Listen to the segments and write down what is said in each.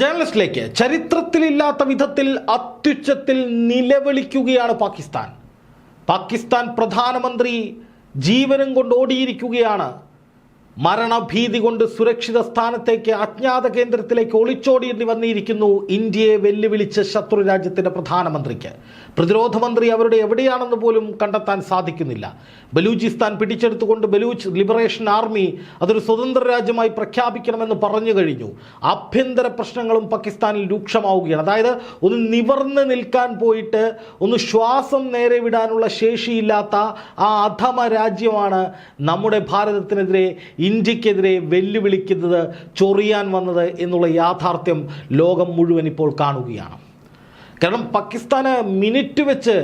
ജേർണലിസ്റ്റിലേക്ക് ചരിത്രത്തിലില്ലാത്ത വിധത്തിൽ അത്യുച്ചത്തിൽ നിലവിളിക്കുകയാണ് പാകിസ്ഥാൻ. പാകിസ്ഥാൻ പ്രധാനമന്ത്രി ജീവനും കൊണ്ട് ഓടിയിരിക്കുകയാണ്. മരണഭീതി കൊണ്ട് സുരക്ഷിത സ്ഥാനത്തേക്ക് അജ്ഞാത കേന്ദ്രത്തിലേക്ക് ഒളിച്ചോടിയേണ്ടി വന്നിരിക്കുന്നു ഇന്ത്യയെ വെല്ലുവിളിച്ച ശത്രു രാജ്യത്തിന്റെ പ്രധാനമന്ത്രിക്ക്. പ്രതിരോധ മന്ത്രി അവരുടെ എവിടെയാണെന്ന് പോലും കണ്ടെത്താൻ സാധിക്കുന്നില്ല. ബലൂചിസ്ഥാൻ പിടിച്ചെടുത്തുകൊണ്ട് ബലൂച്ച് ലിബറേഷൻ ആർമി അതൊരു സ്വതന്ത്ര രാജ്യമായി പ്രഖ്യാപിക്കണമെന്ന് പറഞ്ഞു കഴിഞ്ഞു. ആഭ്യന്തര പ്രശ്നങ്ങളും പാകിസ്ഥാനിൽ രൂക്ഷമാവുകയാണ്. അതായത് ഒന്ന് നിവർന്ന് നിൽക്കാൻ പോയിട്ട് ഒന്ന് ശ്വാസം നേരെ വിടാനുള്ള ശേഷിയില്ലാത്ത ആ അധമ രാജ്യമാണ് നമ്മുടെ ഭാരതത്തിനെതിരെ ഇന്ത്യക്കെതിരെ വെല്ലുവിളിക്കുന്നത് ചൊറിയാൻ വന്നത് എന്നുള്ള യാഥാർത്ഥ്യം ലോകം മുഴുവൻ ഇപ്പോൾ കാണുകയാണ്. കാരണം പാകിസ്ഥാന് മിനിറ്റ് വെച്ച്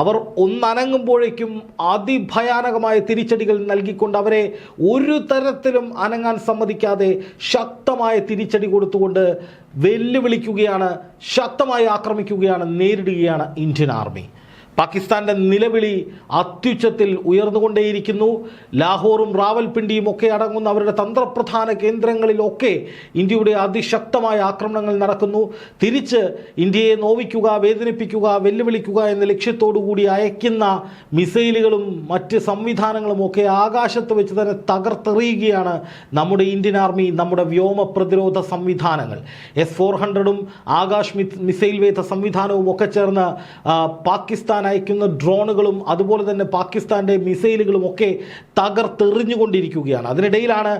അവർ ഒന്നനങ്ങുമ്പോഴേക്കും അതിഭയാനകമായ തിരിച്ചടികൾ നൽകിക്കൊണ്ട് അവരെ ഒരു തരത്തിലും അനങ്ങാൻ സമ്മതിക്കാതെ ശക്തമായ തിരിച്ചടി കൊടുത്തുകൊണ്ട് വെല്ലുവിളിക്കുകയാണ് ശക്തമായി ആക്രമിക്കുകയാണ് നേരിടുകയാണ് ഇന്ത്യൻ ആർമി. പാകിസ്ഥാന്റെ നിലവിളി അത്യുച്ചത്തിൽ ഉയർന്നുകൊണ്ടേയിരിക്കുന്നു. ലാഹോറും റാവൽപിണ്ടിയും ഒക്കെ അടങ്ങുന്ന അവരുടെ തന്ത്രപ്രധാന കേന്ദ്രങ്ങളിലൊക്കെ ഇന്ത്യയുടെ അതിശക്തമായ ആക്രമണങ്ങൾ നടക്കുന്നു. തിരിച്ച് ഇന്ത്യയെ നോവിക്കുക വേദനിപ്പിക്കുക വെല്ലുവിളിക്കുക എന്ന ലക്ഷ്യത്തോടു കൂടി അയക്കുന്ന മിസൈലുകളും മറ്റ് സംവിധാനങ്ങളും ഒക്കെ ആകാശത്ത് വെച്ച് തന്നെ തകർത്തെറിയുകയാണ് നമ്മുടെ ഇന്ത്യൻ ആർമി നമ്മുടെ വ്യോമ പ്രതിരോധ സംവിധാനങ്ങൾ. എസ് ഫോർ ഹൺഡ്രഡും ആകാശ് മിസൈൽ വേദ സംവിധാനവും ഒക്കെ ചേർന്ന് പാകിസ്ഥാൻ അയക്കുന്ന ഡ്രോണുകളും അതുപോലെ തന്നെ പാകിസ്ഥാന്റെ മിസൈലുകളും ഒക്കെ തകർത്തെറിഞ്ഞുകൊണ്ടിരിക്കുകയാണ്. അതിനിടയിലാണ്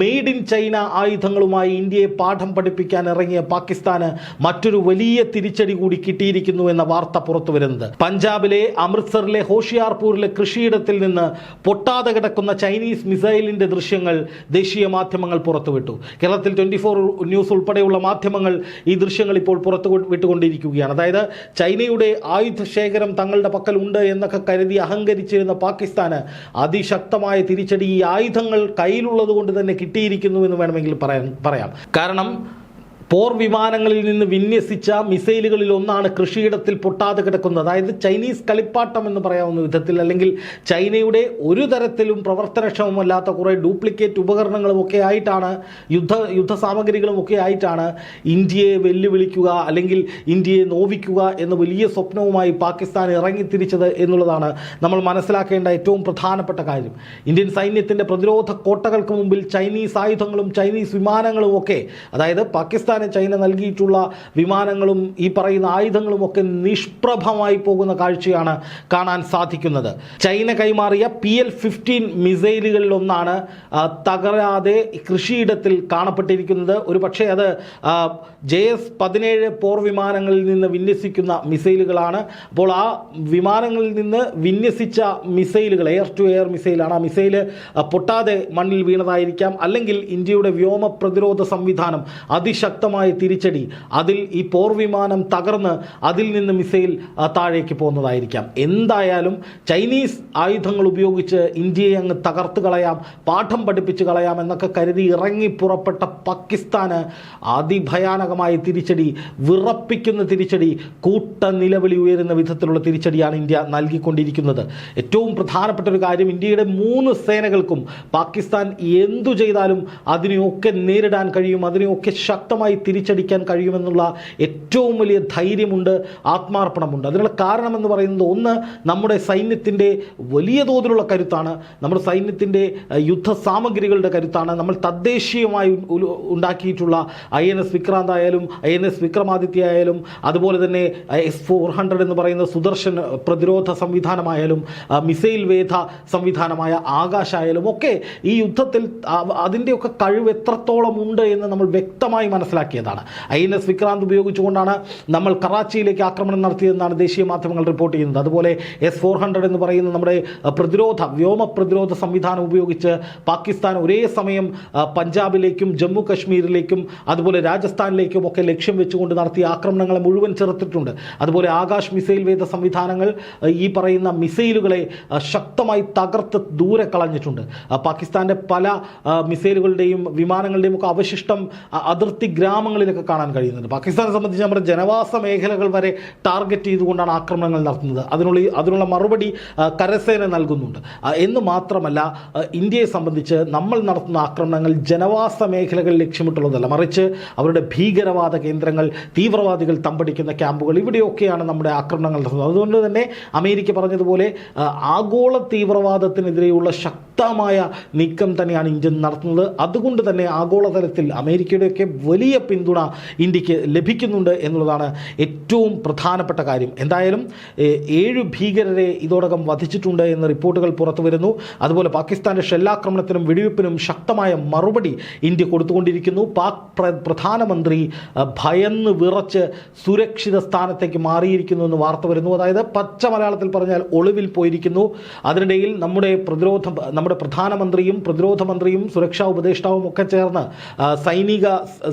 മെയ്ഡ് ഇൻ ചൈന ആയുധങ്ങളുമായി ഇന്ത്യയെ പാഠം പഠിപ്പിക്കാൻ ഇറങ്ങിയ പാകിസ്ഥാന് മറ്റൊരു വലിയ തിരിച്ചടി കൂടി കിട്ടിയിരിക്കുന്നു എന്ന വാർത്ത പുറത്തു വരുന്നത് പഞ്ചാബിലെ അമൃത്സറിലെ ഹോഷിയാർപൂരിലെ കൃഷിയിടത്തിൽ നിന്ന് പൊട്ടാതെ കിടക്കുന്ന ചൈനീസ് മിസൈലിന്റെ ദൃശ്യങ്ങൾ ദേശീയ മാധ്യമങ്ങൾ പുറത്തുവിട്ടു. കേരളത്തിൽ ട്വന്റി ഫോർ ന്യൂസ് ഉൾപ്പെടെയുള്ള മാധ്യമങ്ങൾ ഈ ദൃശ്യങ്ങൾ ഇപ്പോൾ പുറത്തു വിട്ടുകൊണ്ടിരിക്കുകയാണ് അതായത് ചൈനയുടെ ആയുധ ശേഖരം തങ്ങളുടെ പക്കലുണ്ട് എന്നൊക്കെ കരുതി അഹങ്കരിച്ചിരുന്ന പാകിസ്ഥാന് അതിശക്തമായ തിരിച്ചടി ഈ ആയുധങ്ങൾ കയ്യിലുള്ളത് കൊണ്ട് തന്നെ കിട്ടിയിരിക്കുന്നു എന്ന് വേണമെങ്കിൽ പറയാൻ പറയാം. കാരണം പോർ വിമാനങ്ങളിൽ നിന്ന് വിന്യസിച്ച മിസൈലുകളിൽ ഒന്നാണ് കൃഷിയിടത്തിൽ പൊട്ടാതെ കിടക്കുന്നത്. അതായത് ചൈനീസ് കളിപ്പാട്ടം എന്ന് പറയാവുന്ന വിധത്തിൽ അല്ലെങ്കിൽ ചൈനയുടെ ഒരു തരത്തിലും പ്രവർത്തനക്ഷമമല്ലാത്ത കുറേ ഡ്യൂപ്ലിക്കേറ്റ് ഉപകരണങ്ങളും ഒക്കെ ആയിട്ടാണ് യുദ്ധ യുദ്ധ സാമഗ്രികളും ഒക്കെ ആയിട്ടാണ് ഇന്ത്യയെ വെല്ലുവിളിക്കുക അല്ലെങ്കിൽ ഇന്ത്യയെ നോവിക്കുക എന്ന വലിയ സ്വപ്നവുമായി പാകിസ്ഥാൻ ഇറങ്ങിത്തിരിച്ചത് എന്നുള്ളതാണ് നമ്മൾ മനസ്സിലാക്കേണ്ട ഏറ്റവും പ്രധാനപ്പെട്ട കാര്യം. ഇന്ത്യൻ സൈന്യത്തിന്റെ പ്രതിരോധ കോട്ടകൾക്ക് മുമ്പിൽ ചൈനീസ് ആയുധങ്ങളും ചൈനീസ് വിമാനങ്ങളും ഒക്കെ അതായത് പാകിസ്ഥാന് ചൈന നൽകിയിട്ടുള്ള വിമാനങ്ങളും ഈ പറയുന്ന ആയുധങ്ങളും ഒക്കെ നിഷ്പ്രഭമായി പോകുന്ന കാഴ്ചയാണ് കാണാൻ സാധിക്കുന്നത്. ചൈന കൈമാറിയ പി എൽ ഫിഫ്റ്റീൻ മിസൈലുകളിലൊന്നാണ് ഒന്നാണ് തകരാതെ കൃഷിയിടത്തിൽ കാണപ്പെട്ടിരിക്കുന്നത്. ഒരു പക്ഷേ അത് ജെ എസ് പതിനേഴ് പോർ വിമാനങ്ങളിൽ നിന്ന് വിന്യസിക്കുന്ന മിസൈലുകളാണ്. അപ്പോൾ ആ വിമാനങ്ങളിൽ നിന്ന് വിന്യസിച്ച മിസൈലുകൾ എയർ ടു എയർ മിസൈലാണ്. ആ മിസൈൽ പൊട്ടാതെ മണ്ണിൽ വീണതായിരിക്കാം. അല്ലെങ്കിൽ ഇന്ത്യയുടെ വ്യോമ പ്രതിരോധ സംവിധാനം അതിശക്തമായ തിരിച്ചടി അതിൽ ഈ പോർ വിമാനം തകർന്ന് അതിൽ നിന്ന് മിസൈൽ താഴേക്ക് പോകുന്നതായിരിക്കാം. എന്തായാലും ചൈനീസ് ആയുധങ്ങൾ ഉപയോഗിച്ച് ഇന്ത്യയെ അങ്ങ് തകർത്ത് കളയാം പാഠം പഠിപ്പിച്ച് കളയാം എന്നൊക്കെ കരുതി ഇറങ്ങി പുറപ്പെട്ട പാകിസ്ഥാന് അതിഭയാനകമായ തിരിച്ചടി വിറപ്പിക്കുന്ന തിരിച്ചടി കൂട്ട നിലവിളി ഉയരുന്ന വിധത്തിലുള്ള തിരിച്ചടിയാണ് ഇന്ത്യ നൽകിക്കൊണ്ടിരിക്കുന്നത്. ഏറ്റവും പ്രധാനപ്പെട്ട ഒരു കാര്യം ഇന്ത്യയുടെ മൂന്ന് സേനകൾക്കും പാകിസ്ഥാൻ എന്തു ചെയ്താലും അതിനെയൊക്കെ നേരിടാൻ കഴിയും അതിനെയൊക്കെ ശക്തമായി തിരിച്ചടിക്കാൻ കഴിയുമെന്നുള്ള ഏറ്റവും വലിയ ധൈര്യമുണ്ട് ആത്മാർപ്പണമുണ്ട്. അതിനുള്ള കാരണമെന്ന് പറയുന്നത് ഒന്ന് നമ്മുടെ സൈന്യത്തിന്റെ വലിയ തോതിലുള്ള കരുത്താണ്. നമ്മുടെ സൈന്യത്തിന്റെ യുദ്ധ സാമഗ്രികളുടെ കരുത്താണ്. നമ്മൾ തദ്ദേശീയമായി ഉണ്ടാക്കിയിട്ടുള്ള ഐ എൻ എസ് വിക്രാന്ത് ആയാലും ഐ എൻ എസ് വിക്രമാദിത്യ ആയാലും അതുപോലെ തന്നെ എസ് ഫോർ ഹൺഡ്രഡ് എന്ന് പറയുന്ന സുദർശൻ പ്രതിരോധ സംവിധാനമായാലും മിസൈൽ വേധ സംവിധാനമായ ആകാശായാലും ഒക്കെ ഈ യുദ്ധത്തിൽ അതിന്റെയൊക്കെ കഴിവ് എത്രത്തോളം ഉണ്ട് എന്ന് നമ്മൾ വ്യക്തമായി മനസ്സിലാക്കിയതാണ്. ഐ എൻ എസ് വിക്രാന്ത് ഉപയോഗിച്ചുകൊണ്ടാണ് നമ്മൾ കറാച്ചിയിലേക്ക് ആക്രമണം നടത്തിയതെന്നാണ് ദേശീയ മാധ്യമങ്ങൾ റിപ്പോർട്ട് ചെയ്യുന്നത്. അതുപോലെ എസ് ഫോർ ഹൺഡ്രഡ് എന്ന് പറയുന്ന നമ്മുടെ പ്രതിരോധ വ്യോമ പ്രതിരോധ സംവിധാനം ഉപയോഗിച്ച് പാകിസ്ഥാൻ ഒരേ സമയം പഞ്ചാബിലേക്കും ജമ്മു കശ്മീരിലേക്കും അതുപോലെ രാജസ്ഥാനിലേക്കും ഒക്കെ ലക്ഷ്യം വെച്ചുകൊണ്ട് നടത്തിയ ആക്രമണങ്ങളെ മുഴുവൻ ചെറുത്തിട്ടുണ്ട്. അതുപോലെ ആകാശ് മിസൈൽ വേദ സംവിധാനങ്ങൾ ഈ പറയുന്ന മിസൈലുകളെ ശക്തമായി തകർത്ത് ദൂരെ കളഞ്ഞിട്ടുണ്ട്. പാകിസ്ഥാന്റെ പല മിസൈലുകളുടെയും വിമാനങ്ങളുടെയും ഒക്കെ അവശിഷ്ടം അതിർത്തി ഗ്രാമ ഗ്രാമങ്ങളിലൊക്കെ കാണാൻ കഴിയുന്നുണ്ട്. പാകിസ്ഥാനെ സംബന്ധിച്ച് നമ്മുടെ ജനവാസ മേഖലകൾ വരെ ടാർഗറ്റ് ചെയ്തുകൊണ്ടാണ് ആക്രമണങ്ങൾ നടത്തുന്നത്. അതിനുള്ള അതിനുള്ള മറുപടി കരസേന നൽകുന്നുണ്ട്. എന്ന് മാത്രമല്ല ഇന്ത്യയെ സംബന്ധിച്ച് നമ്മൾ നടത്തുന്ന ആക്രമണങ്ങൾ ജനവാസ മേഖലകൾ ലക്ഷ്യമിട്ടുള്ളതല്ല. മറിച്ച് അവരുടെ ഭീകരവാദ കേന്ദ്രങ്ങൾ തീവ്രവാദികൾ തമ്പടിക്കുന്ന ക്യാമ്പുകൾ ഇവിടെയൊക്കെയാണ് നമ്മുടെ ആക്രമണങ്ങൾ നടത്തുന്നത്. അതുകൊണ്ട് തന്നെ അമേരിക്ക പറഞ്ഞതുപോലെ ആഗോള തീവ്രവാദത്തിനെതിരെയുള്ള ശക്തമായ നീക്കം തന്നെയാണ് ഇന്ത്യ നടത്തുന്നത്. അതുകൊണ്ട് തന്നെ ആഗോളതലത്തിൽ അമേരിക്കയുടെയൊക്കെ വലിയ പിന്തുണ ഇന്ത്യയ്ക്ക് ലഭിക്കുന്നുണ്ട് എന്നുള്ളതാണ് ഏറ്റവും പ്രധാനപ്പെട്ട കാര്യം. എന്തായാലും ഏഴ് ഭീകരരെ ഇതോടകം വധിച്ചിട്ടുണ്ട് എന്ന റിപ്പോർട്ടുകൾ പുറത്തു വരുന്നു അതുപോലെ പാകിസ്ഥാന്റെ ഷെല്ലാക്രമണത്തിനും വെടിവെപ്പിനും ശക്തമായ മറുപടി ഇന്ത്യ കൊടുത്തുകൊണ്ടിരിക്കുന്നു. പാക് പ്രധാനമന്ത്രി ഭയന്ന് വിറച്ച് സുരക്ഷിത സ്ഥാനത്തേക്ക് മാറിയിരിക്കുന്നു എന്ന് വാർത്ത വരുന്നു. അതായത് പച്ച മലയാളത്തിൽ പറഞ്ഞാൽ ഒളിവിൽ പോയിരിക്കുന്നു. അതിനിടയിൽ നമ്മുടെ പ്രതിരോധ നമ്മുടെ പ്രധാനമന്ത്രിയും പ്രതിരോധ മന്ത്രിയും സുരക്ഷാ ഉപദേഷ്ടാവും ഒക്കെ ചേർന്ന് സൈനിക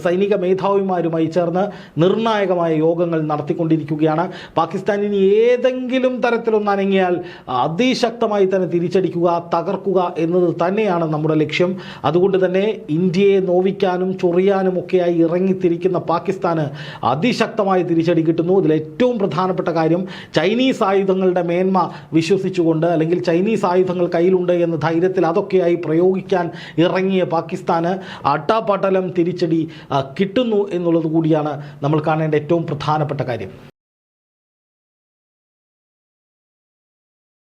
സൈനിക മേധാവിമാരുമായി ചേർന്ന് നിർണായകമായ യോഗങ്ങൾ നടത്തിക്കൊണ്ടിരിക്കുകയാണ്. പാകിസ്ഥാനിന് ഏതെങ്കിലും തരത്തിലൊന്ന് അതിശക്തമായി തന്നെ തിരിച്ചടിക്കുക തകർക്കുക എന്നത് തന്നെയാണ് നമ്മുടെ ലക്ഷ്യം. അതുകൊണ്ട് തന്നെ ഇന്ത്യയെ നോവിക്കാനും ചൊറിയാനും ഒക്കെയായി ഇറങ്ങിത്തിരിക്കുന്ന പാകിസ്ഥാന് അതിശക്തമായി തിരിച്ചടി കിട്ടുന്നു. ഇതിൽ ഏറ്റവും പ്രധാനപ്പെട്ട കാര്യം ചൈനീസ് ആയുധങ്ങളുടെ മേന്മ വിശ്വസിച്ചുകൊണ്ട് അല്ലെങ്കിൽ ചൈനീസ് ആയുധങ്ങൾ കയ്യിലുണ്ട് എന്ന ധൈര്യത്തിൽ അതൊക്കെയായി പ്രയോഗിക്കാൻ ഇറങ്ങിയ പാകിസ്ഥാന് അട്ടാപട്ടലം തിരിച്ചടി ആ, കിട്ടുന്നു എന്നുള്ളത് കൂടിയാണ് നമ്മൾ കാണേണ്ട ഏറ്റവും പ്രധാനപ്പെട്ട കാര്യം.